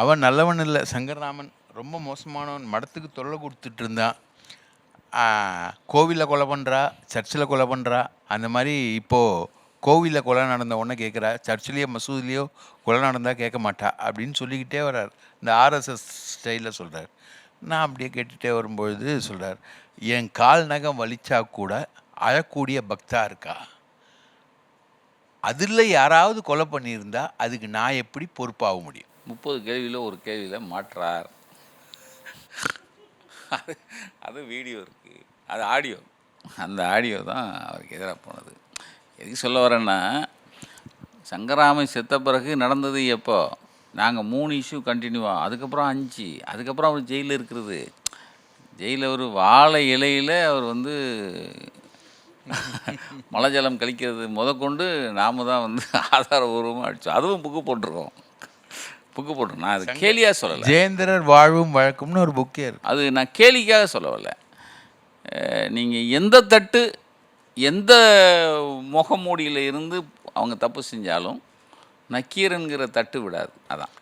அவன் நல்லவன் இல்லை. சங்கரராமன் ரொம்ப மோசமானவன். மடத்துக்கு தொல்லை கொடுத்துட்டு இருந்தான். கோவிலில் கொலை பண்ணுறா சர்ச்சில் கொலை பண்ணுறா அந்த மாதிரி இப்போது கோவிலில் கொலை நடந்த உடனே கேட்குறா சர்ச்சிலேயோ மசூதிலேயோ கொலை நடந்தால் கேட்க மாட்டா அப்படின்னு சொல்லிக்கிட்டே வர்றார். இந்த ஆர்எஸ்எஸ் ஸ்டைலில் சொல்கிறார் நான் அப்படியே கேட்டுகிட்டே வரும்பொழுது சொல்கிறார் என் கால் நகம் வலிச்சா கூட அழக்கூடிய பக்தா இருக்கா? அதில் யாராவது கொலை பண்ணியிருந்தா அதுக்கு நான் எப்படி பொறுப்பாக முடியும்? முப்பது கேள்வியில் ஒரு கேள்வியில் மாற்றார். அது அது வீடியோ இருக்குது அது ஆடியோ அந்த ஆடியோ தான் அவருக்கு எதிராக போனது. எதுக்கு சொல்ல வரேன்னா சங்கராமை செத்த பிறகு நடந்தது எப்போ? நாங்கள் மூணு இஷ்யூ கண்டினியூவாக அதுக்கப்புறம் அஞ்சு. அதுக்கப்புறம் அவர் ஜெயிலில் இருக்கிறது. ஜெயிலில் ஒரு வாழை இலையில் அவர் வந்து மலை ஜலம் கழிக்கிறது முதற்கொண்டு நாம தான் வந்து ஆதாரபூர்வமாக அடித்தோம் அதுவும் புக்கு போட்டிருக்கோம். புக்கு போட்டிருக்கோம் நான் அது கேலியாக சொல்லலை. ஜெயந்திரர் வாழ்வும் வழக்கம்னு ஒரு புக்கே இருக்கு. அது நான் கேலிக்காக சொல்ல வரல நீங்கள் எந்த தட்டு எந்த முகமூடியில் இருந்து அவங்க தப்பு செஞ்சாலும் நக்கீரன்கிற தட்டு விடாது. அதான்.